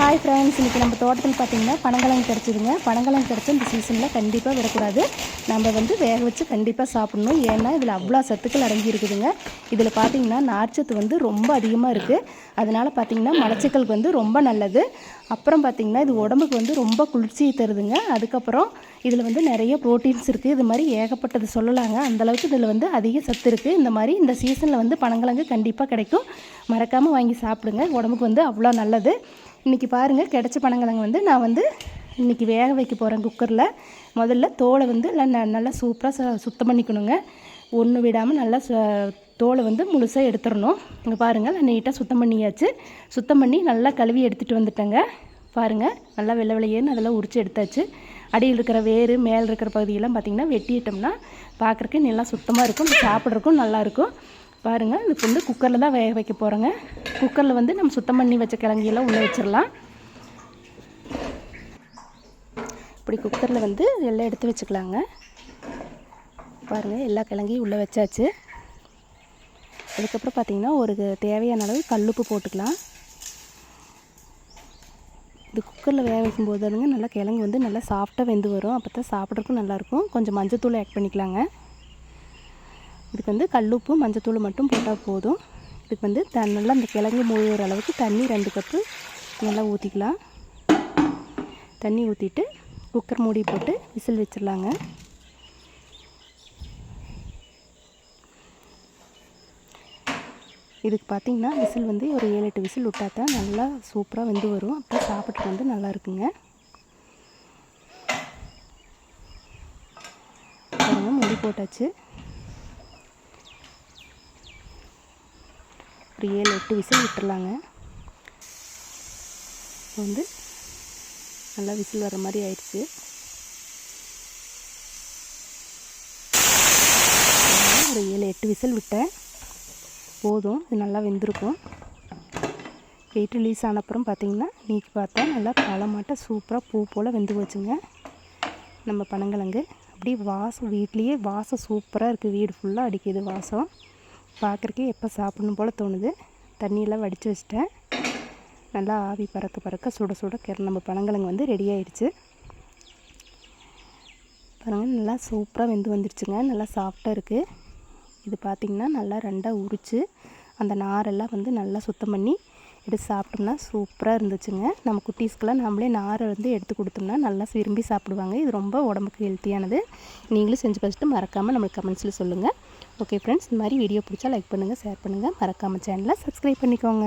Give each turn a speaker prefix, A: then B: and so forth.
A: Hi friends இன்றைக்கி நம்ம தோட்டத்தில் பார்த்தீங்கன்னா பனங்கிழங்கு கிடச்சிதுங்க பனங்கிழங்கு கிடச்சி இந்த சீசனில் கண்டிப்பாக விடக்கூடாது. நம்ம வந்து வேக வச்சு கண்டிப்பாக சாப்பிடணும். ஏன்னா இதில் அவ்வளோ சத்துக்கள் அடங்கி இருக்குதுங்க இதில் பார்த்தீங்கன்னா நார்ச்சத்து வந்து ரொம்ப அதிகமாக இருக்குது அதனால் பார்த்தீங்கன்னா மலச்சிக்கலுக்கு வந்து ரொம்ப நல்லது. அப்புறம் பார்த்தீங்கன்னா இது உடம்புக்கு வந்து ரொம்ப குளிர்ச்சியை தருதுங்க. அதுக்கப்புறம் இதில் வந்து நிறைய ப்ரோட்டீன்ஸ் இருக்குது இது மாதிரி ஏகப்பட்டது சொல்லலாங்க. அந்தளவுக்கு இதில் வந்து அதிக சத்து இருக்குது இந்த மாதிரி இந்த சீசனில் வந்து பனங்கிழங்கு கண்டிப்பாக கிடைக்கும். மறக்காமல் வாங்கி சாப்பிடுங்க. உடம்புக்கு வந்து அவ்வளோ நல்லது. இன்றைக்கி பாருங்கள் கிடச்ச பனங்கிழங்கு வந்து நான் வந்து இன்றைக்கி வேக வைக்க போகிறேன் குக்கரில். முதல்ல தோலை வந்து எல்லாம் ந- நல்லா சூப்பராக ச சுத்தம் பண்ணிக்கணுங்க. ஒன்று விடாமல் நல்லா ச தோலை வந்து முழுசாக எடுத்துடணும். இங்கே பாருங்கள் நான் நீட்டாக சுத்தம் பண்ணியாச்சு. சுத்தம் பண்ணி நல்லா கழுவி எடுத்துகிட்டு வந்துட்டேங்க. பாருங்கள் நல்லா வெள்ளை வெள்ளையேன்னு அதெல்லாம் உரித்து எடுத்தாச்சு. அடியில் இருக்கிற வேறு மேலே இருக்கிற பகுதியெல்லாம் பார்த்திங்கன்னா வெட்டிட்டோம்னா பார்க்குறக்கு நல்லா சுத்தமாக இருக்கும் சாப்பிட்றக்கும் நல்லாயிருக்கும் பாருங்கள் இதுக்கு வந்து குக்கரில் தான் வேக வைக்க போகிறோங்க குக்கரில் வந்து நம்ம சுத்தம் பண்ணி வச்ச கிழங்கியெல்லாம் உள்ளே வச்சிடலாம். இப்படி குக்கரில் வந்து எல்லாம் எடுத்து வச்சுக்கலாங்க. பாருங்கள் எல்லா கிழங்கையும் உள்ளே வச்சாச்சு. அதுக்கப்புறம் பார்த்திங்கன்னா ஒரு தேவையான அளவு கல்லுப்பு போட்டுக்கலாம். இது குக்கரில் வேக வைக்கும்போது நல்லா கிழங்கு வந்து நல்லா சாஃப்டாக வெந்து வரும். அப்போ தான் சாப்பிட்றதுக்கும் நல்லாயிருக்கும் கொஞ்சம் மஞ்சத்தூள் ஆட் பண்ணிக்கலாங்க. இதுக்கு வந்து கல்லுப்பு மஞ்சத்தூள் மட்டும் போட்டால் போதும். இதுக்கு வந்து த நல்லா அந்த கிழங்கு மூழ்கிற அளவுக்கு தண்ணி ரெண்டு கப்பு நல்லா ஊற்றிக்கலாம் தண்ணி ஊற்றிட்டு குக்கர் மூடி போட்டு விசில் வச்சிடலாங்க. இதுக்கு பார்த்தீங்கன்னா விசில் வந்து ஒரு ஏழு எட்டு விசில் விட்டா தான் நல்லா சூப்பராக வெந்து வரும். அப்போ சாப்பிட்டு வந்து நல்லா இருக்குங்க. பாருங்க மூடி போட்டாச்சு. ஒரு ஏழு எட்டு விசில் விட்டுடலாங்க இப்போ வந்து நல்லா விசில் வர மாதிரி ஆயிடுச்சு. ஒரு ஏழு எட்டு விசில் விட்டேன். போதும் இது நல்லா வெந்திருக்கும். வெயிட் ரிலீஸ் ஆன அப்புறம் பார்த்திங்கன்னா நீக்கி பார்த்தா நல்லா பழமாட்ட சூப்பராக பூ போல் வெந்து போச்சுங்க. நம்ம பனங்கிழங்கு. அப்படியே வாசம் வீட்லேயே வாசம் சூப்பராக இருக்குது வீடு ஃபுல்லாக அடிக்குது வாசம். பார்க்குறக்கே எப்போ சாப்பிடணும் போல் தோணுது. தண்ணியெல்லாம் வடித்து வச்சிட்டேன். நல்லா ஆவி பறக்க பறக்க சுட சுட கிர நம்ம பழங்கிழங்கு வந்து ரெடி ஆயிடுச்சு. பாருங்கள் நல்லா சூப்பராக வெந்து வந்துருச்சுங்க. நல்லா சாஃப்டாக இருக்குது இது பார்த்திங்கன்னா நல்லா ரெண்டாக உரித்து அந்த நாரெல்லாம் வந்து நல்லா சுத்தம் பண்ணி எடுத்து சாப்பிட்டோம்னா சூப்பராக இருந்துச்சுங்க. நம்ம குட்டீஸ்க்கெலாம் நம்மளே நாரை வந்து எடுத்து கொடுத்தோம்னா நல்லா விரும்பி சாப்பிடுவாங்க. இது ரொம்ப உடம்புக்கு ஹெல்த்தியானது. நீங்களும் செஞ்சு பார்த்துட்டு மறக்காமல் நம்மளுக்கு கமெண்ட்ஸில் சொல்லுங்கள் ஓகே ஃப்ரெண்ட்ஸ் இந்த மாதிரி வீடியோ பிடிச்சா லைக் பண்ணுங்கள் ஷேர் பண்ணுங்கள் மறக்காமல் சேனலை சப்ஸ்கிரைப் பண்ணிக்கோங்க.